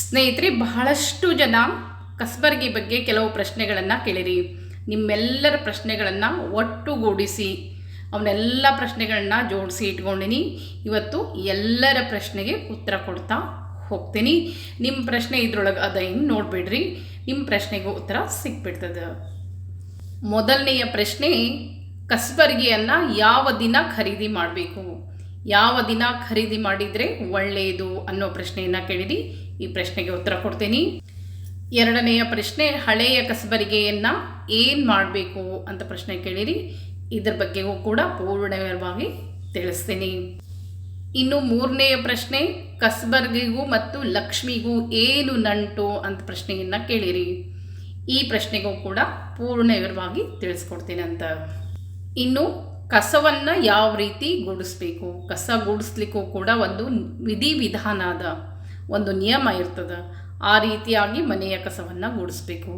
ಸ್ನೇಹಿತರೆ, ಬಹಳಷ್ಟು ಜನ ಕಸ್ಬರ್ಗಿ ಬಗ್ಗೆ ಕೆಲವು ಪ್ರಶ್ನೆಗಳನ್ನು ಕೇಳಿರಿ. ನಿಮ್ಮೆಲ್ಲರ ಪ್ರಶ್ನೆಗಳನ್ನು ಒಟ್ಟುಗೂಡಿಸಿ ಅವನ್ನೆಲ್ಲ ಪ್ರಶ್ನೆಗಳನ್ನ ಜೋಡಿಸಿ ಇಟ್ಕೊಂಡಿನಿ. ಇವತ್ತು ಎಲ್ಲರ ಪ್ರಶ್ನೆಗೆ ಉತ್ತರ ಕೊಡ್ತಾ ಹೋಗ್ತೀನಿ. ನಿಮ್ಮ ಪ್ರಶ್ನೆ ಇದ್ರೊಳಗೆ ಅದ ಹಿಂಗೆ ನೋಡಿಬಿಡ್ರಿ. ನಿಮ್ಮ ಪ್ರಶ್ನೆಗೂ ಉತ್ತರ ಸಿಕ್ಬಿಡ್ತದೆ ಮೊದಲನೆಯ ಪ್ರಶ್ನೆ, ಕಸ್ಬರ್ಗಿಯನ್ನು ಯಾವ ದಿನ ಖರೀದಿ ಮಾಡಬೇಕು? ಯಾವ ದಿನ ಖರೀದಿ ಮಾಡಿದರೆ ಒಳ್ಳೆಯದು ಅನ್ನೋ ಪ್ರಶ್ನೆಯನ್ನು ಕೇಳಿರಿ. ಈ ಪ್ರಶ್ನೆಗೆ ಉತ್ತರ ಕೊಡ್ತೀನಿ. ಎರಡನೆಯ ಪ್ರಶ್ನೆ, ಹಳೆಯ ಕಸಬರಿಗೆಯನ್ನು ಏನು ಮಾಡಬೇಕು ಅಂತ ಪ್ರಶ್ನೆ ಕೇಳಿರಿ. ಇದ್ರ ಬಗ್ಗೆಗೂ ಕೂಡ ಪೂರ್ಣವಾಗಿ ತಿಳಿಸ್ತೀನಿ. ಇನ್ನು ಮೂರನೆಯ ಪ್ರಶ್ನೆ, ಕಸಬರ್ಗಿಗೂ ಮತ್ತು ಲಕ್ಷ್ಮಿಗೂ ಏನು ನಂಟು ಅಂತ ಪ್ರಶ್ನೆಯನ್ನು ಕೇಳಿರಿ. ಈ ಪ್ರಶ್ನೆಗೂ ಕೂಡ ಪೂರ್ಣ ವಿವರವಾಗಿ ತಿಳಿಸ್ಕೊಡ್ತೀನಿ ಅಂತ. ಇನ್ನು ಕಸವನ್ನು ಯಾವ ರೀತಿ ಗುಡಿಸ್ಬೇಕು? ಕಸ ಗುಡಿಸ್ಲಿಕ್ಕೂ ಕೂಡ ಒಂದು ವಿಧಿವಿಧಾನ ಅದ. ಒಂದು ನಿಯಮ ಇರ್ತದೆ. ಆ ರೀತಿಯಾಗಿ ಮನೆಯ ಕಸವನ್ನು ಗುಡಿಸ್ಬೇಕು.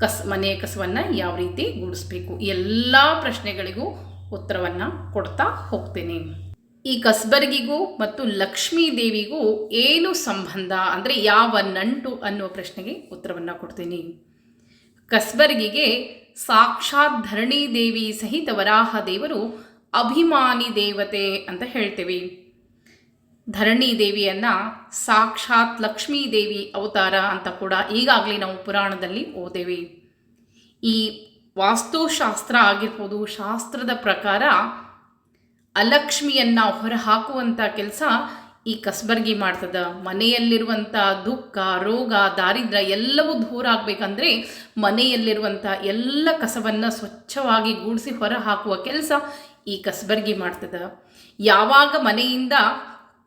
ಕಸ, ಮನೆಯ ಕಸವನ್ನು ಯಾವ ರೀತಿ ಗುಡಿಸ್ಬೇಕು? ಎಲ್ಲ ಪ್ರಶ್ನೆಗಳಿಗೂ ಉತ್ತರವನ್ನು ಕೊಡ್ತಾ ಹೋಗ್ತೀನಿ. ಈ ಕಸ್ಬರ್ಗಿಗೂ ಮತ್ತು ಲಕ್ಷ್ಮೀ ದೇವಿಗೂ ಏನು ಸಂಬಂಧ? ಅಂದರೆ ಯಾವ ನಂಟು ಅನ್ನುವ ಪ್ರಶ್ನೆಗೆ ಉತ್ತರವನ್ನು ಕೊಡ್ತೀನಿ. ಕಸ್ಬರ್ಗಿಗೆ ಸಾಕ್ಷಾತ್ ಧರಣಿ ದೇವಿ ಸಹಿತ ವರಾಹ ದೇವರು ಅಭಿಮಾನಿ ದೇವತೆ ಅಂತ ಹೇಳ್ತೇವೆ. ಧರಣಿ ದೇವಿಯನ್ನು ಸಾಕ್ಷಾತ್ ಲಕ್ಷ್ಮೀ ದೇವಿ ಅವತಾರ ಅಂತ ಕೂಡ ಈಗಾಗಲೇ ನಾವು ಪುರಾಣದಲ್ಲಿ ಓದೇವೆ. ಈ ವಾಸ್ತುಶಾಸ್ತ್ರ ಆಗಿರ್ಬೋದು, ಶಾಸ್ತ್ರದ ಪ್ರಕಾರ ಅಲಕ್ಷ್ಮಿಯನ್ನು ಹೊರಹಾಕುವಂಥ ಕೆಲಸ ಈ ಕಸ್ಬರ್ಗಿ ಮಾಡ್ತದ. ಮನೆಯಲ್ಲಿರುವಂಥ ದುಃಖ, ರೋಗ ದಾರಿದ್ರ್ಯ ಎಲ್ಲವೂ ದೂರ ಆಗಬೇಕಂದ್ರೆ ಮನೆಯಲ್ಲಿರುವಂಥ ಎಲ್ಲ ಕಸವನ್ನು ಸ್ವಚ್ಛವಾಗಿ ಗೂಡಿಸಿ ಹೊರ ಹಾಕುವ ಕೆಲಸ ಈ ಕಸ್ಬರ್ಗಿ ಮಾಡ್ತದ. ಯಾವಾಗ ಮನೆಯಿಂದ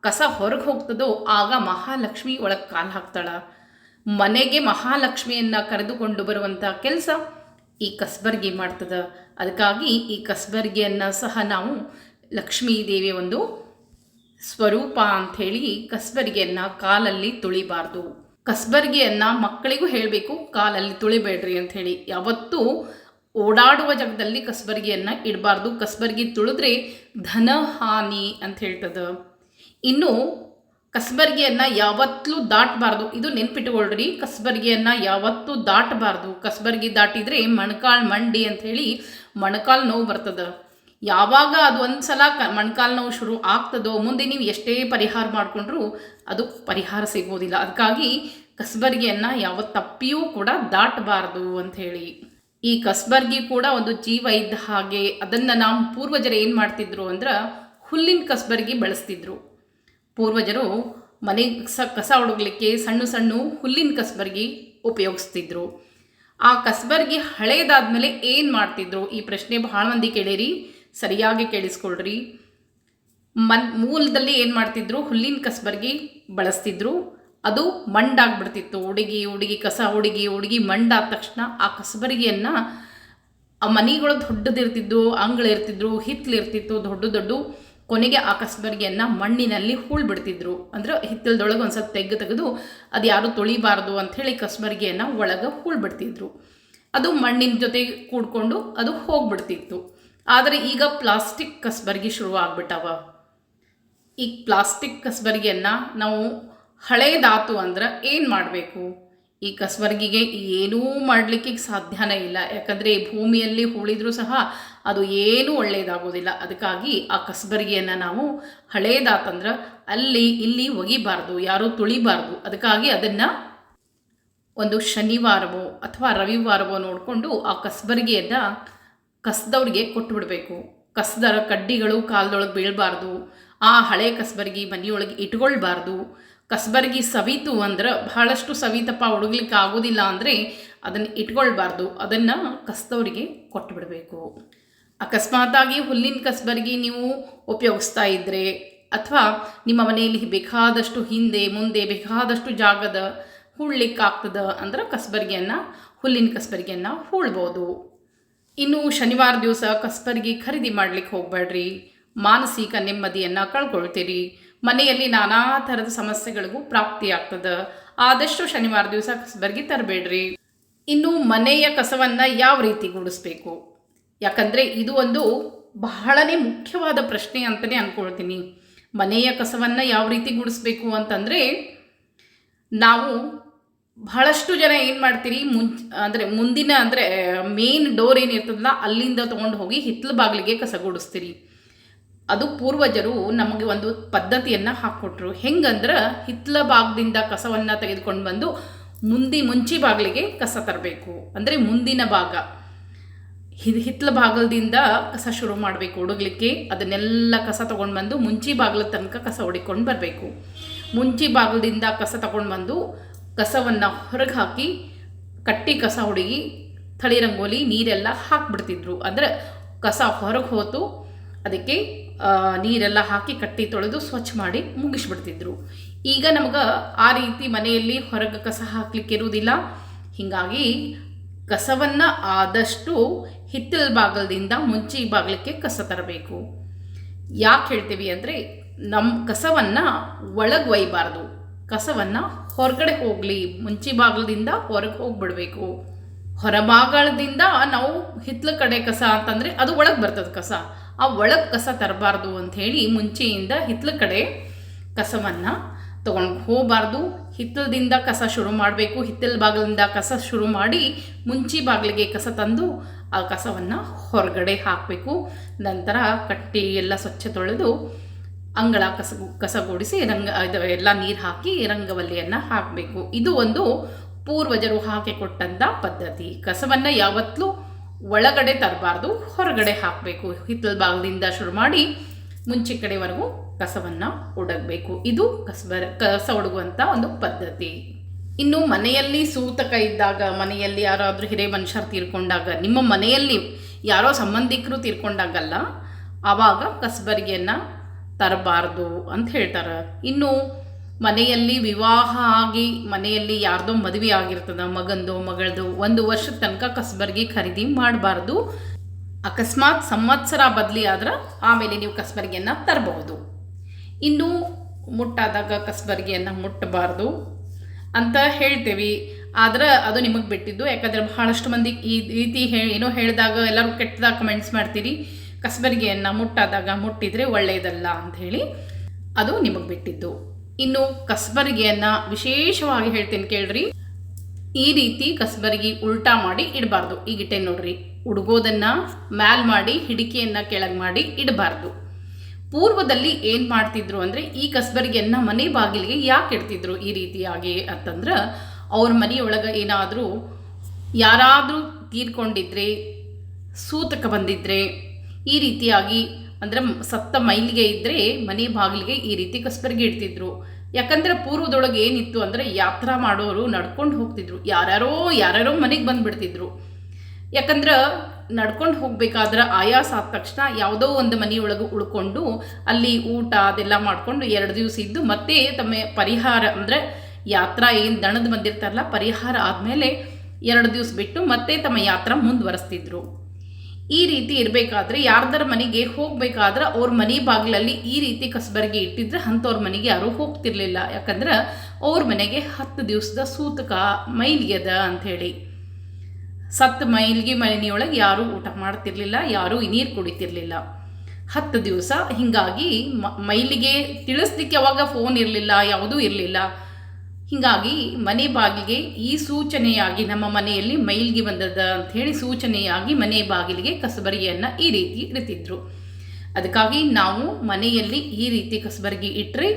ಕಸ ಹೊರಗೆ ಹೋಗ್ತದೋ ಆಗ ಮಹಾಲಕ್ಷ್ಮಿ ಒಳಗೆ ಕಾಲು ಹಾಕ್ತಾಳೆ. ಮನೆಗೆ ಮಹಾಲಕ್ಷ್ಮಿಯನ್ನು ಕರೆದುಕೊಂಡು ಬರುವಂಥ ಕೆಲಸ ಈ ಕಸ್ಬರ್ಗಿ ಮಾಡ್ತದ. ಅದಕ್ಕಾಗಿ ಈ ಕಸ್ಬರ್ಗಿಯನ್ನು ಸಹ ನಾವು ಲಕ್ಷ್ಮೀ ದೇವಿಯ ಒಂದು ಸ್ವರೂಪ ಅಂಥೇಳಿ ಕಸ್ಬರ್ಗಿಯನ್ನು ಕಾಲಲ್ಲಿ ತುಳಿಬಾರ್ದು. ಕಸ್ಬರ್ಗಿಯನ್ನು ಮಕ್ಕಳಿಗೂ ಹೇಳಬೇಕು, ಕಾಲಲ್ಲಿ ತುಳಿಬೇಡ್ರಿ ಅಂಥೇಳಿ. ಯಾವತ್ತೂ ಓಡಾಡುವ ಜಾಗದಲ್ಲಿ ಕಸ್ಬರ್ಗಿಯನ್ನು ಇಡಬಾರ್ದು. ಕಸ್ಬರ್ಗಿ ತುಳಿದ್ರೆ ಧನ ಹಾನಿ ಅಂತ ಹೇಳ್ತದೆ ಇನ್ನು ಕಸಬರ್ಗಿಯನ್ನು ಯಾವತ್ತೂ ದಾಟಬಾರ್ದು. ಇದು ನೆನ್ಪಿಟ್ಕೊಳ್ರಿ ಕಸಬರ್ಗಿಯನ್ನು ಯಾವತ್ತೂ ದಾಟಬಾರ್ದು. ಕಸಬರ್ಗಿ ದಾಟಿದರೆ ಮಣಕಾಳ್ ಮಂಡಿ ಅಂಥೇಳಿ ಮೊಣಕಾಲು ನೋವು ಬರ್ತದೆ. ಯಾವಾಗ ಅದು ಒಂದು ಸಲ ಕ ಮೊಣಕಾಲು ನೋವು ಶುರು ಆಗ್ತದೋ, ಮುಂದೆ ನೀವು ಎಷ್ಟೇ ಪರಿಹಾರ ಮಾಡಿಕೊಂಡ್ರೂ ಅದು ಪರಿಹಾರ ಸಿಗೋದಿಲ್ಲ. ಅದಕ್ಕಾಗಿ ಕಸ್ಬರ್ಗಿಯನ್ನು ಯಾವತ್ತಪ್ಪಿಯೂ ಕೂಡ ದಾಟಬಾರ್ದು ಅಂಥೇಳಿ ಈ ಕಸಬರ್ಗಿ ಕೂಡ ಒಂದು ಜೀವ ಇದ್ದ ಹಾಗೆ ಅದನ್ನು ನಾವು ಪೂರ್ವಜರು ಏನು ಮಾಡ್ತಿದ್ರು ಅಂದ್ರೆ ಹುಲ್ಲಿನ ಕಸಬರ್ಗಿ ಬಳಸ್ತಿದ್ರು. ಪೂರ್ವಜರು ಮನೆ ಸ ಕಸ ಹುಡುಗ್ಲಿಕ್ಕೆ ಸಣ್ಣ ಸಣ್ಣ ಹುಲ್ಲಿನ ಕಸಬರ್ಗಿ ಉಪಯೋಗಿಸ್ತಿದ್ರು. ಆ ಕಸಬರ್ಗಿ ಹಳೇದಾದ್ಮೇಲೆ ಏನು ಮಾಡ್ತಿದ್ರು? ಈ ಪ್ರಶ್ನೆ ಭಾಳ ಮಂದಿ ಕೇಳಿರಿ, ಸರಿಯಾಗಿ ಕೇಳಿಸ್ಕೊಳ್ರಿ. ಮನ್, ಮೂಲದಲ್ಲಿ ಏನು ಮಾಡ್ತಿದ್ರು? ಹುಲ್ಲಿನ ಕಸಬರ್ಗಿ ಬಳಸ್ತಿದ್ರು. ಅದು ಮಂಡಾಗ್ಬಿಡ್ತಿತ್ತು. ಹುಡುಗಿ ಹುಡುಗಿ ಕಸ ಹುಡುಗಿ ಹುಡುಗಿ ಮಂಡಾದ ತಕ್ಷಣ ಆ ಕಸಬರಿಗೆಯನ್ನು ಆ ಮನೆಗಳು ದೊಡ್ಡದಿರ್ತಿದ್ದು ಅಂಗಳಿರ್ತಿದ್ರು ಹಿತ್ತಲಿರ್ತಿತ್ತು ದೊಡ್ಡ ದೊಡ್ಡ ಕೊನೆಗೆ ಆ ಕಸಬರಿಗೆಯನ್ನು ಮಣ್ಣಿನಲ್ಲಿ ಹೂಳು ಬಿಡ್ತಿದ್ರು ಅಂದ್ರೆ ಹಿತ್ತಲದೊಳಗೆ ಒಂದು ಸ್ವಲ್ಪ ತೆಗೆದು ತೆಗೆದು ಅದು ಯಾರು ತೊಳಿಬಾರ್ದು ಅಂಥೇಳಿ ಕಸ್ಬರ್ಗಿಯನ್ನ ಒಳಗೆ ಹೂಳು ಬಿಡ್ತಿದ್ರು ಅದು ಮಣ್ಣಿನ ಜೊತೆ ಕೂಡ್ಕೊಂಡು ಅದು ಹೋಗ್ಬಿಡ್ತಿತ್ತು. ಆದರೆ ಈಗ ಪ್ಲಾಸ್ಟಿಕ್ ಕಸಬರ್ಗಿ ಶುರು ಆಗ್ಬಿಟ್ಟವ ಈ ಪ್ಲಾಸ್ಟಿಕ್ ಕಸ್ಬರ್ಗಿಯನ್ನ ನಾವು ಹಳೇದಾತು ಅಂದ್ರೆ ಏನು ಮಾಡಬೇಕು? ಈ ಕಸ್ವರ್ಗಿಗೆ ಏನೂ ಮಾಡಲಿಕ್ಕೆ ಸಾಧ್ಯನೇ ಇಲ್ಲ. ಯಾಕಂದರೆ ಭೂಮಿಯಲ್ಲಿ ಹೂಳಿದ್ರೂ ಸಹ ಅದು ಏನೂ ಒಳ್ಳೆಯದಾಗೋದಿಲ್ಲ ಅದಕ್ಕಾಗಿ ಆ ಕಸ್ಬರ್ಗಿಯನ್ನು ನಾವು ಹಳೇದಾತಂದ್ರೆ ಅಲ್ಲಿ ಇಲ್ಲಿ ಒಗಿಬಾರ್ದು, ಯಾರೂ ತುಳಿಬಾರ್ದು. ಅದಕ್ಕಾಗಿ ಅದನ್ನು ಒಂದು ಶನಿವಾರವೋ ಅಥವಾ ರವಿವಾರವೋ ನೋಡಿಕೊಂಡು ಆ ಕಸ್ಬರ್ಗಿಯನ್ನು ಕಸದವ್ರಿಗೆ ಕೊಟ್ಟುಬಿಡಬೇಕು. ಕಸದರ ಕಡ್ಡಿಗಳು ಕಾಲದೊಳಗೆ ಬೀಳಬಾರ್ದು. ಆ ಹಳೆ ಕಸ್ಬರ್ಗಿ ಮನೆಯೊಳಗೆ ಇಟ್ಕೊಳ್ಬಾರ್ದು. ಕಸಬರ್ಗಿ ಸವಿತು ಅಂದ್ರೆ ಬಹಳಷ್ಟು ಸವಿತಪ್ಪ ಹುಡುಗ್ಲಿಕ್ಕೆ ಆಗೋದಿಲ್ಲ ಅಂದರೆ ಅದನ್ನು ಇಟ್ಕೊಳ್ಬಾರ್ದು. ಅದನ್ನು ಕಸದವರಿಗೆ ಕೊಟ್ಟುಬಿಡಬೇಕು ಅಕಸ್ಮಾತಾಗಿ ಹುಲ್ಲಿನ ಕಸಬರ್ಗಿ ನೀವು ಉಪಯೋಗಿಸ್ತಾ ಇದ್ದರೆ ಅಥವಾ ನಿಮ್ಮ ಮನೆಯಲ್ಲಿ ಬೇಕಾದಷ್ಟು ಹಿಂದೆ ಮುಂದೆ ಬೇಕಾದಷ್ಟು ಜಾಗದ ಹೂಳ್ಲಿಕ್ಕಾಗ್ತದ ಅಂದ್ರೆ ಕಸಬರ್ಗಿಯನ್ನು, ಹುಲ್ಲಿನ ಕಸಬರ್ಗಿಯನ್ನು ಹೂಳ್ಬೋದು. ಇನ್ನು ಶನಿವಾರ ದಿವಸ ಕಸ್ಬರ್ಗಿ ಖರೀದಿ ಮಾಡ್ಲಿಕ್ಕೆ ಹೋಗಬೇಡ್ರಿ ಮಾನಸಿಕ ನೆಮ್ಮದಿಯನ್ನು ಕಳ್ಕೊಳ್ತೀರಿ. ಮನೆಯಲ್ಲಿ ನಾನಾ ಥರದ ಸಮಸ್ಯೆಗಳಿಗೂ ಪ್ರಾಪ್ತಿಯಾಗ್ತದೆ. ಆದಷ್ಟು ಶನಿವಾರ ದಿವಸ ಕಸಬರ್ಗಿ ತರಬೇಡ್ರಿ. ಇನ್ನು ಮನೆಯ ಕಸವನ್ನು ಯಾವ ರೀತಿ ಗುಡಿಸ್ಬೇಕು? ಯಾಕಂದರೆ ಇದು ಒಂದು ಬಹಳನೇ ಮುಖ್ಯವಾದ ಪ್ರಶ್ನೆ ಅಂತಲೇ ಅಂದ್ಕೊಳ್ತೀನಿ ಮನೆಯ ಕಸವನ್ನು ಯಾವ ರೀತಿ ಗುಡಿಸ್ಬೇಕು ಅಂತಂದರೆ, ನಾವು ಬಹಳಷ್ಟು ಜನ ಏನು ಮಾಡ್ತೀರಿ ಮುಂ ಅಂದರೆ ಮುಂದಿನ ಅಂದರೆ ಮೇನ್ ಡೋರ್ ಏನಿರ್ತದಲ್ಲ, ಅಲ್ಲಿಂದ ತೊಗೊಂಡು ಹೋಗಿ ಹಿತ್ತಲ ಬಾಗಿಲಿಗೆ ಕಸ ಗುಡಿಸ್ತೀರಿ. ಅದು ಪೂರ್ವಜರು ನಮಗೆ ಒಂದು ಪದ್ಧತಿಯನ್ನು ಹಾಕ್ಕೊಟ್ರು ಹೆಂಗಂದ್ರೆ ಹಿತ್ತಲ ಭಾಗದಿಂದ ಕಸವನ್ನು ತೆಗೆದುಕೊಂಡು ಬಂದು ಮುಂದಿ ಮುಂಚಿ ಬಾಗಿಲಿಗೆ ಕಸ ತರಬೇಕು. ಅಂದರೆ ಮುಂದಿನ ಭಾಗ. ಹಿತ್ತಲ ಭಾಗದಿಂದ ಕಸ ಶುರು ಮಾಡಬೇಕು ಹುಡುಗ್ಲಿಕ್ಕೆ. ಅದನ್ನೆಲ್ಲ ಕಸ ತೊಗೊಂಡು ಬಂದು ಮುಂಚಿ ಬಾಗಿಲ ತನಕ ಕಸ ಹೊಡಿಕೊಂಡು ಬರಬೇಕು. ಮುಂಚಿ ಬಾಗಿಲದಿಂದ ಕಸ ತಗೊಂಡು ಬಂದು ಕಸವನ್ನು ಹೊರಗೆ ಹಾಕಿ ಕಟ್ಟಿ ಕಸ ಹುಡುಗಿ ತಳಿ ರಂಗೋಲಿ ನೀರೆಲ್ಲ ಹಾಕ್ಬಿಡ್ತಿದ್ರು. ಅಂದರೆ ಕಸ ಹೊರಗೆ ಹೋತು. ಅದಕ್ಕೆ ನೀರೆಲ್ಲ ಹಾಕಿ ಕಟ್ಟಿ ತೊಳೆದು ಸ್ವಚ್ಛ ಮಾಡಿ ಮುಗಿಸ್ಬಿಡ್ತಿದ್ರು. ಈಗ ನಮ್ಗೆ ಆ ರೀತಿ ಮನೆಯಲ್ಲಿ ಹೊರಗೆ ಕಸ ಹಾಕ್ಲಿಕ್ಕೆ ಇರುವುದಿಲ್ಲ ಹೀಗಾಗಿ ಕಸವನ್ನು ಆದಷ್ಟು ಹಿತ್ತಲ ಬಾಗಲದಿಂದ ಮುಂಚಿ ಬಾಗಿಲಕ್ಕೆ ಕಸ ತರಬೇಕು. ಯಾಕೆ ಹೇಳ್ತೀವಿ ಅಂದರೆ ನಮ್ಮ ಕಸವನ್ನು ಒಳಗೆ ಒಯ್ಯಬಾರ್ದು ಕಸವನ್ನು ಹೊರಗಡೆ ಹೋಗಲಿ, ಮುಂಚಿ ಬಾಗಿಲದಿಂದ ಹೊರಗೆ ಹೋಗ್ಬಿಡ್ಬೇಕು. ಹೊರಭಾಗದಿಂದ ನಾವು ಹಿತ್ತಲ ಕಡೆ ಕಸ ಅಂತಂದರೆ ಅದು ಒಳಗೆ ಬರ್ತದೆ ಕಸ. ಆ ಒಳಗೆ ಕಸ ತರಬಾರ್ದು ಹೇಳಿ ಮುಂಚೆಯಿಂದ ಹಿತ್ತಲ ಕಡೆ ಕಸವನ್ನು ತೊಗೊಂಡು ಹೋಗಬಾರ್ದು. ಹಿತ್ತಲದಿಂದ ಕಸ ಶುರು ಮಾಡಬೇಕು. ಹಿತ್ತಲ ಬಾಗಿಲಿಂದ ಕಸ ಶುರು ಮಾಡಿ ಮುಂಚಿ ಬಾಗಿಲಿಗೆ ಕಸ ತಂದು ಆ ಕಸವನ್ನು ಹೊರಗಡೆ ಹಾಕಬೇಕು. ನಂತರ ಕಟ್ಟಿ ಎಲ್ಲ ಸ್ವಚ್ಛ ತೊಳೆದು ಅಂಗಳ ಕಸ ಕಸಗೂಡಿಸಿ ರಂಗ ಎಲ್ಲ ನೀರು ಹಾಕಿ ರಂಗವಲ್ಲಿಯನ್ನು ಹಾಕಬೇಕು. ಇದು ಒಂದು ಪೂರ್ವಜರು ಹಾಕಿಕೊಟ್ಟಂಥ ಪದ್ಧತಿ. ಕಸವನ್ನು ಯಾವತ್ತೂ ಒಳಗಡೆ ತರಬಾರ್ದು, ಹೊರಗಡೆ ಹಾಕಬೇಕು. ಹಿತ್ತಲ ಭಾಗದಿಂದ ಶುರು ಮಾಡಿ ಮುಂಚೆ ಕಡೆವರೆಗೂ ಕಸವನ್ನು ಒಡಗಬೇಕು. ಇದು ಕಸಬರ ಕಸ ಒಡಗುವಂಥ ಒಂದು ಪದ್ಧತಿ. ಇನ್ನು ಮನೆಯಲ್ಲಿ ಸೂತಕ ಇದ್ದಾಗ, ಮನೆಯಲ್ಲಿ ಯಾರಾದರೂ ಹಿರಿಯ ಮನುಷ್ಯರು ತೀರ್ಕೊಂಡಾಗ, ನಿಮ್ಮ ಮನೆಯಲ್ಲಿ ಯಾರೋ ಸಂಬಂಧಿಕರು ತೀರ್ಕೊಂಡಾಗಲ್ಲ, ಆವಾಗ ಕಸಬರಿಗೆಯನ್ನು ತರಬಾರ್ದು ಅಂತ ಹೇಳ್ತಾರೆ. ಇನ್ನು ಮನೆಯಲ್ಲಿ ವಿವಾಹ ಆಗಿ ಮನೆಯಲ್ಲಿ ಯಾರ್ದೋ ಮದುವೆ ಆಗಿರ್ತದ, ಮಗಂದು, ಮಗಳದು, ಒಂದು ವರ್ಷದ ತನಕ ಕಸ್ಬರ್ಗಿ ಖರೀದಿ ಮಾಡಬಾರ್ದು. ಅಕಸ್ಮಾತ್ ಸಂವತ್ಸರ ಬದಲಿ ಆದ್ರೆ ಆಮೇಲೆ ನೀವು ಕಸಬರ್ಗಿಯನ್ನು ತರಬಹುದು. ಇನ್ನು ಮುಟ್ಟಾದಾಗ ಕಸಬರ್ಗಿಯನ್ನು ಮುಟ್ಟಬಾರ್ದು ಅಂತ ಹೇಳ್ತೇವೆ. ಆದ್ರೆ ಅದು ನಿಮಗೆ ಬಿಟ್ಟಿದ್ದು, ಯಾಕಂದರೆ ಬಹಳಷ್ಟು ಮಂದಿ ಈ ರೀತಿ ಹೇ, ಏನೋ ಹೇಳಿದಾಗ ಎಲ್ಲರೂ ಕೆಟ್ಟದಾಗ ಕಮೆಂಟ್ಸ್ ಮಾಡ್ತೀರಿ. ಕಸ್ಬರ್ಗಿಯನ್ನು ಮುಟ್ಟಾದಾಗ ಮುಟ್ಟಿದರೆ ಒಳ್ಳೆಯದಲ್ಲ ಅಂಥೇಳಿ ಅದು ನಿಮಗೆ ಬಿಟ್ಟಿದ್ದು. ಇನ್ನು ಕಸಬರಿಗೆಯನ್ನು ವಿಶೇಷವಾಗಿ ಹೇಳ್ತೀನಿ ಕೇಳ್ರಿ. ಈ ರೀತಿ ಕಸಬರ್ಗಿ ಉಲ್ಟಾ ಮಾಡಿ ಇಡಬಾರ್ದು. ಈಗ ಗಿಟ್ಟೆ ನೋಡ್ರಿ. ಉಡುಗೋದನ್ನು ಮ್ಯಾಲ್ ಮಾಡಿ, ಹಿಡಿಕೆಯನ್ನು ಕೆಳಗೆ ಮಾಡಿ ಇಡಬಾರ್ದು. ಪೂರ್ವದಲ್ಲಿ ಏನು ಮಾಡ್ತಿದ್ರು ಅಂದರೆ ಈ ಕಸಬರಿಗೆಯನ್ನು ಮನೆ ಬಾಗಿಲಿಗೆ ಯಾಕೆ ಇಡ್ತಿದ್ರು ಈ ರೀತಿಯಾಗಿ ಅಂತಂದ್ರೆ ಅವ್ರ ಮನೆಯೊಳಗೆ ಏನಾದರೂ ಯಾರಾದರೂ ತೀರ್ಕೊಂಡಿದ್ರೆ, ಸೂತಕ ಬಂದಿದ್ರೆ ಈ ರೀತಿಯಾಗಿ ಅಂದರೆ ಸತ್ತ ಮೈಲಿಗೆ ಇದ್ದರೆ ಮನೆ ಬಾಗಿಲಿಗೆ ಈ ರೀತಿ ಕಸ್ಬರ್ಗೆ ಇಡ್ತಿದ್ರು. ಯಾಕಂದರೆ ಪೂರ್ವದೊಳಗೆ ಏನಿತ್ತು ಅಂದರೆ ಯಾತ್ರಾ ಮಾಡೋರು ನಡ್ಕೊಂಡು ಹೋಗ್ತಿದ್ರು. ಯಾರ್ಯಾರೋ ಯಾರ್ಯಾರೋ ಮನೆಗೆ ಬಂದುಬಿಡ್ತಿದ್ರು. ಯಾಕಂದ್ರೆ ನಡ್ಕೊಂಡು ಹೋಗ್ಬೇಕಾದ್ರೆ ಆಯಾಸ ಆದ ತಕ್ಷಣ ಯಾವುದೋ ಒಂದು ಮನೆಯೊಳಗೆ ಉಳ್ಕೊಂಡು ಅಲ್ಲಿ ಊಟ ಅದೆಲ್ಲ ಮಾಡಿಕೊಂಡು ಎರಡು ದಿವಸ ಇದ್ದು ಮತ್ತೆ ತಮ್ಮ ಪರಿಹಾರ ಅಂದರೆ ಯಾತ್ರಾ ಏನು ದಣದ ಬಂದಿರ್ತಾರಲ್ಲ, ಪರಿಹಾರ ಆದಮೇಲೆ ಎರಡು ದಿವಸ ಬಿಟ್ಟು ಮತ್ತೆ ತಮ್ಮ ಯಾತ್ರಾ ಮುಂದುವರಿಸ್ತಿದ್ರು. ಈ ರೀತಿ ಇರಬೇಕಾದ್ರೆ ಯಾರ್ದರ ಮನೆಗೆ ಹೋಗಬೇಕಾದ್ರೆ ಅವ್ರ ಮನೆ ಬಾಗಿಲಲ್ಲಿ ಈ ರೀತಿ ಕಸಬರಿಗೆ ಇಟ್ಟಿದ್ರೆ ಅಂಥವ್ರ ಮನೆಗೆ ಯಾರೂ ಹೋಗ್ತಿರ್ಲಿಲ್ಲ. ಯಾಕಂದ್ರೆ ಅವ್ರ ಮನೆಗೆ ಹತ್ತು ದಿವಸದ ಸೂತಕ ಮೈಲಿಗೆದ ಅಂಥೇಳಿ. ಸತ್ತು ಮೈಲಿಗೆ ಮನೆಯೊಳಗೆ ಯಾರೂ ಊಟ ಮಾಡ್ತಿರ್ಲಿಲ್ಲ, ಯಾರೂ ನೀರು ಕುಡಿತಿರ್ಲಿಲ್ಲ. ಹತ್ತು ದಿವಸ ಹೀಗಾಗಿ ಮೈಲಿಗೆ ತಿಳಿಸ್ಲಿಕ್ಕೆ ಅವಾಗ ಫೋನ್ ಇರಲಿಲ್ಲ, ಯಾವುದೂ ಇರಲಿಲ್ಲ. ಹೀಗಾಗಿ ಮನೆ ಬಾಗಿಲಿಗೆ ಈ ಸೂಚನೆಯಾಗಿ ನಮ್ಮ ಮನೆಯಲ್ಲಿ ಮೈಲ್ಗೆ ಬಂದದ ಅಂಥೇಳಿ ಸೂಚನೆಯಾಗಿ ಮನೆ ಬಾಗಿಲಿಗೆ ಕಸಬರಿಗೆಯನ್ನು ಈ ರೀತಿ ಇಡ್ತಿದ್ರು ಅದಕ್ಕಾಗಿ ನಾವು ಮನೆಯಲ್ಲಿ ಈ ರೀತಿ ಕಸಬರ್ಗಿ ಇಟ್ಟರೆ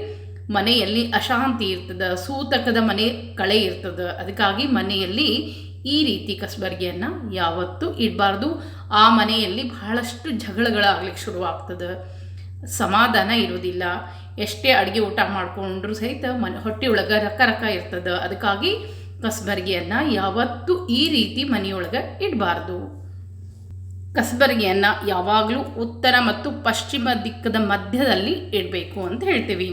ಮನೆಯಲ್ಲಿ ಅಶಾಂತಿ ಇರ್ತದೆ, ಸೂತಕದ ಮನೆ ಕಳೆ ಇರ್ತದೆ. ಅದಕ್ಕಾಗಿ ಮನೆಯಲ್ಲಿ ಈ ರೀತಿ ಕಸಬರಿಗೆಯನ್ನು ಯಾವತ್ತೂ ಇಡಬಾರ್ದು. ಆ ಮನೆಯಲ್ಲಿ ಬಹಳಷ್ಟು ಜಗಳಗಳಾಗ್ಲಿಕ್ಕೆ ಶುರುವಾಗ್ತದೆ. ಸಮಾಧಾನ ಇರೋದಿಲ್ಲ ಎಷ್ಟೇ ಅಡುಗೆ ಊಟ ಮಾಡಿಕೊಂಡ್ರು ಸಹಿತ ಮನೆ ಹೊಟ್ಟೆಯೊಳಗೆ ರಕ್ಕ ರಕ್ಕ ಇರ್ತದೆ. ಅದಕ್ಕಾಗಿ ಕಸಬರಿಗೆಯನ್ನು ಯಾವತ್ತೂ ಈ ರೀತಿ ಮನೆಯೊಳಗೆ ಇಡಬಾರ್ದು. ಕಸಬರಿಗೆಯನ್ನು ಯಾವಾಗಲೂ ಉತ್ತರ ಮತ್ತು ಪಶ್ಚಿಮ ದಿಕ್ಕದ ಮಧ್ಯದಲ್ಲಿ ಇಡಬೇಕು ಅಂತ ಹೇಳ್ತೀವಿ.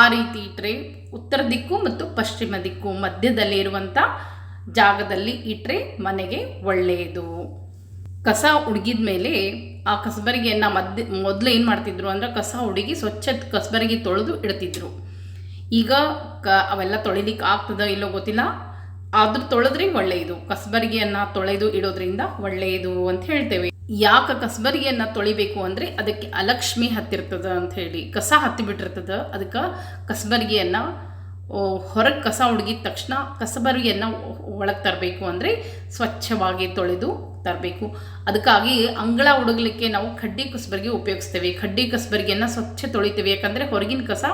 ಆ ರೀತಿ ಇಟ್ಟರೆ ಉತ್ತರ ದಿಕ್ಕು ಮತ್ತು ಪಶ್ಚಿಮ ದಿಕ್ಕು ಮಧ್ಯದಲ್ಲಿ ಇರುವಂಥ ಜಾಗದಲ್ಲಿ ಇಟ್ಟರೆ ಮನೆಗೆ ಒಳ್ಳೆಯದು ಕಸ ಉಡುಗಿದ ಮೇಲೆ ಆ ಕಸಬರಿಗೆಯನ್ನು ಮಧ್ಯ ಮೊದಲು ಏನು ಮಾಡ್ತಿದ್ರು ಅಂದರೆ ಕಸ ಹುಡುಗಿ ಸ್ವಚ್ಛ ಕಸಬರಿಗೆ ತೊಳೆದು ಇಡ್ತಿದ್ರು. ಈಗ ಕ, ಅವೆಲ್ಲ ತೊಳಿಲಿಕ್ಕೆ ಆಗ್ತದ ಇಲ್ಲೋ ಗೊತ್ತಿಲ್ಲ. ಆದ್ರೂ ತೊಳೆದ್ರೆ ಒಳ್ಳೆಯದು. ಕಸಬರಿಗೆಯನ್ನು ತೊಳೆದು ಇಡೋದ್ರಿಂದ ಒಳ್ಳೆಯದು ಅಂತ ಹೇಳ್ತೇವೆ. ಯಾಕೆ ಕಸಬರಿಗೆಯನ್ನು ತೊಳಿಬೇಕು ಅಂದರೆ ಅದಕ್ಕೆ ಅಲಕ್ಷ್ಮಿ ಹತ್ತಿರ್ತದ ಅಂತ ಹೇಳಿ. ಕಸ ಹತ್ತಿ ಬಿಟ್ಟಿರ್ತದ. ಅದಕ್ಕೆ ಕಸಬರಿಗೆಯನ್ನು ಹೊರಗೆ ಕಸ ಹುಡುಗಿದ ತಕ್ಷಣ ಕಸಬರಿಯನ್ನು ಒಳಗೆ ತರಬೇಕು ಅಂದರೆ ಸ್ವಚ್ಛವಾಗಿ ತೊಳೆದು ತರಬೇಕು. ಅದಕ್ಕಾಗಿ ಅಂಗಳ ಹುಡುಗಲಿಕ್ಕೆ ನಾವು ಕಡ್ಡಿ ಕಸಬರಿಗೆ ಉಪಯೋಗಿಸ್ತೇವೆ. ಕಡ್ಡಿ ಕಸಬರಿಗೆಯನ್ನು ಸ್ವಚ್ಛ ತೊಳಿತೀವಿ. ಯಾಕಂದರೆ ಹೊರಗಿನ ಕಸ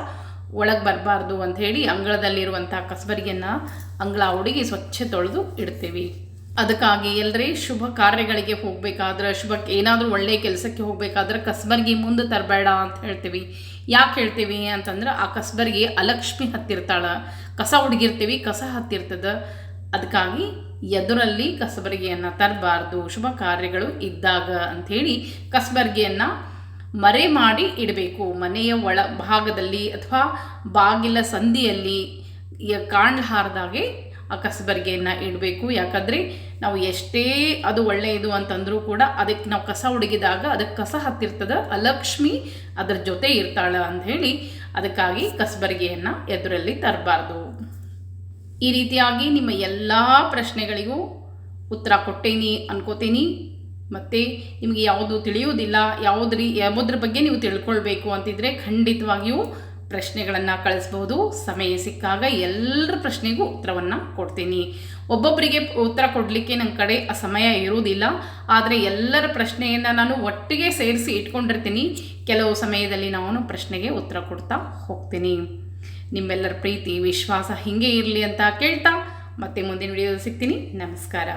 ಒಳಗೆ ಬರಬಾರ್ದು ಅಂಥೇಳಿ ಅಂಗಳದಲ್ಲಿರುವಂಥ ಕಸಬರಿಗೆಯನ್ನು ಅಂಗಳ ಹುಡುಗಿ ಸ್ವಚ್ಛ ತೊಳೆದು ಇಡ್ತೇವೆ. ಅದಕ್ಕಾಗಿ ಎಲ್ಲರೇ ಶುಭ ಕಾರ್ಯಗಳಿಗೆ ಹೋಗಬೇಕಾದ್ರೆ ಶುಭ ಏನಾದರೂ ಒಳ್ಳೆಯ ಕೆಲಸಕ್ಕೆ ಹೋಗಬೇಕಾದ್ರೆ ಕಸ್ಬರ್ಗಿ ಮುಂದೆ ತರಬೇಡ ಅಂತ ಹೇಳ್ತೀವಿ. ಯಾಕೆ ಹೇಳ್ತೀವಿ ಅಂತಂದ್ರೆ, ಆ ಕಸ್ಬರ್ಗಿ ಅಲಕ್ಷ್ಮಿ ಹತ್ತಿರ್ತಾಳೆ. ಕಸ ಹುಡುಗಿರ್ತೀವಿ, ಕಸ ಹತ್ತಿರ್ತದೆ. ಅದಕ್ಕಾಗಿ ಎದುರಲ್ಲಿ ಕಸಬರ್ಗಿಯನ್ನು ತರಬಾರ್ದು. ಶುಭ ಕಾರ್ಯಗಳು ಇದ್ದಾಗ ಅಂಥೇಳಿ ಕಸಬರ್ಗಿಯನ್ನು ಮರೆ ಮಾಡಿ ಇಡಬೇಕು. ಮನೆಯ ಒಳ ಭಾಗದಲ್ಲಿ ಅಥವಾ ಬಾಗಿಲ ಸಂದಿಯಲ್ಲಿ ಕಾಣಲಾರ್ದಾಗೆ ಕಸಬರಿಗೆಯನ್ನು ಇಡಬೇಕು. ಯಾಕಂದರೆ ನಾವು ಎಷ್ಟೇ ಅದು ಒಳ್ಳೆಯದು ಅಂತಂದರೂ ಕೂಡ ಅದಕ್ಕೆ ನಾವು ಕಸ ಹುಡುಗಿದಾಗ ಅದಕ್ಕೆ ಕಸ ಹತ್ತಿರ್ತದ. ಅಲಕ್ಷ್ಮಿ ಅದರ ಜೊತೆ ಇರ್ತಾಳೆ ಅಂಥೇಳಿ ಅದಕ್ಕಾಗಿ ಕಸಬರಿಗೆಯನ್ನು ಎದುರಲ್ಲಿ ತರಬಾರ್ದು. ಈ ರೀತಿಯಾಗಿ ನಿಮ್ಮ ಎಲ್ಲ ಪ್ರಶ್ನೆಗಳಿಗೂ ಉತ್ತರ ಕೊಟ್ಟೇನಿ ಅನ್ಕೋತೀನಿ. ಮತ್ತು ನಿಮಗೆ ಯಾವುದು ತಿಳಿಯುವುದಿಲ್ಲ, ಯಾವುದ್ರಿ, ಯಾವುದ್ರ ಬಗ್ಗೆ ನೀವು ತಿಳ್ಕೊಳ್ಬೇಕು ಅಂತಿದ್ರೆ ಖಂಡಿತವಾಗಿಯೂ ಪ್ರಶ್ನೆಗಳನ್ನು ಕಳಿಸ್ಬೋದು. ಸಮಯ ಸಿಕ್ಕಾಗ ಎಲ್ಲರ ಪ್ರಶ್ನೆಗೂ ಉತ್ತರವನ್ನು ಕೊಡ್ತೀನಿ. ಒಬ್ಬೊಬ್ಬರಿಗೆ ಉತ್ತರ ಕೊಡಲಿಕ್ಕೆ ನನ್ನ ಕಡೆ ಸಮಯ ಇರುವುದಿಲ್ಲ. ಆದರೆ ಎಲ್ಲರ ಪ್ರಶ್ನೆಯನ್ನು ನಾನು ಒಟ್ಟಿಗೆ ಸೇರಿಸಿ ಇಟ್ಕೊಂಡಿರ್ತೀನಿ. ಕೆಲವು ಸಮಯದಲ್ಲಿ ನಾನು ಪ್ರಶ್ನೆಗೆ ಉತ್ತರ ಕೊಡ್ತಾ ಹೋಗ್ತೀನಿ. ನಿಮ್ಮೆಲ್ಲರ ಪ್ರೀತಿ, ವಿಶ್ವಾಸ ಹೀಗೆ ಇರಲಿ ಅಂತ ಕೇಳ್ತಾ ಮತ್ತೆ ಮುಂದಿನ ವಿಡಿಯೋದಲ್ಲಿ ಸಿಗ್ತೀನಿ. ನಮಸ್ಕಾರ.